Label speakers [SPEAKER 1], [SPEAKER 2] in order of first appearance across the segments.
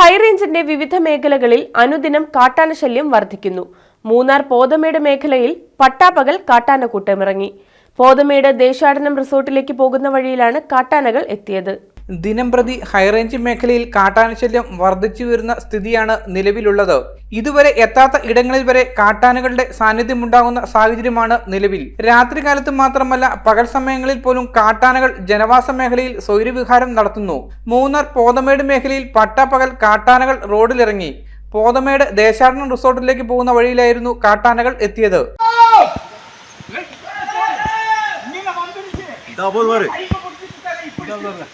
[SPEAKER 1] ഹൈറേഞ്ചിന്റെ വിവിധ മേഖലകളിൽ അനുദിനം കാട്ടാന ശല്യം വർദ്ധിക്കുന്നു മൂന്നാർ പോതമേട് മേഖലയിൽ പട്ടാപ്പകൽ കാട്ടാന കൂട്ടമിറങ്ങി. പോതമേട് ദേശാടനം റിസോർട്ടിലേക്ക് പോകുന്ന വഴിയിലാണ് കാട്ടാനകൾ എത്തിയത്.
[SPEAKER 2] ദിനംപ്രതി ഹൈറേഞ്ച് മേഖലയിൽ കാട്ടാനശല്യം വർദ്ധിച്ചു വരുന്ന സ്ഥിതിയാണ് നിലവിലുള്ളത്. ഇതുവരെ എത്താത്ത ഇടങ്ങളിൽ വരെ കാട്ടാനകളുടെ സാന്നിധ്യമുണ്ടാകുന്ന സാഹചര്യമാണ് നിലവിൽ. രാത്രികാലത്ത് മാത്രമല്ല പകൽ സമയങ്ങളിൽ പോലും കാട്ടാനകൾ ജനവാസ മേഖലയിൽ സ്വൈരവിഹാരം നടത്തുന്നു. മൂന്നാർ പോതമേട് മേഖലയിൽ പട്ടാപ്പകൽ കാട്ടാനകൾ റോഡിലിറങ്ങി. പോതമേട് ദേശാടനം റിസോർട്ടിലേക്ക് പോകുന്ന വഴിയിലായിരുന്നു കാട്ടാനകൾ എത്തിയത്.
[SPEAKER 3] ഡബിൾ വരെ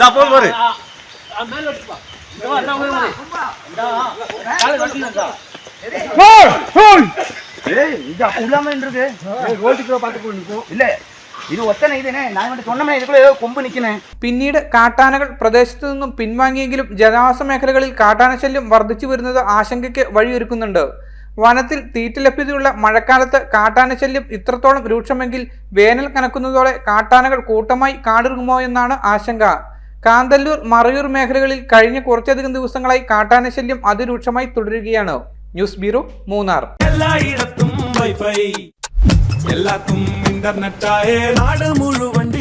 [SPEAKER 3] ഡബിൾ വരെ
[SPEAKER 4] ஏய் இது அப்ப உள்ளாம இருக்கு ரோட்டுக்கு பார்த்து நிற்கும் இல்ல இது ஒத்தனை இதுனே நான் வந்து சொன்னமே இதுக்குள்ள ஏதோ கொம்பு நிக்கனே
[SPEAKER 2] പിന്നീട് കാട്ടാനകൾ പ്രദേശത്തു നിന്നും പിൻവാങ്ങിയെങ്കിലും ജനവാസ മേഖലകളിൽ കാട്ടാനശല്യം വർദ്ധിച്ചു വരുന്നത് ആശങ്കയ്ക്ക് വഴിയൊരുക്കുന്നുണ്ട് വനത്തിൽ തീറ്റ ലഭ്യതയുള്ള മഴക്കാലത്ത് കാട്ടാനശല്യം ഇത്രത്തോളം രൂക്ഷമെങ്കിൽ വേനൽ കനക്കുന്നതോടെ കാട്ടാനകൾ കൂട്ടമായി കാടിറങ്ങുമോ എന്നാണ് ആശങ്ക. കാന്തല്ലൂർ മറയൂർ മേഖലകളിൽ കഴിഞ്ഞ കുറച്ചധികം ദിവസങ്ങളായി കാട്ടാനശല്യം അതിരൂക്ഷമായി തുടരുകയാണ്. News bureau
[SPEAKER 5] Munnar. വൈഫൈ. ആയ നാട് മുഴുവൻ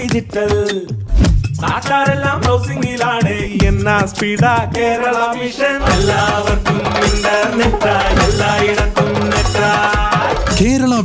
[SPEAKER 5] എന്നാ സ്പീഡാ കേരള മിഷൻ എല്ലാവർക്കും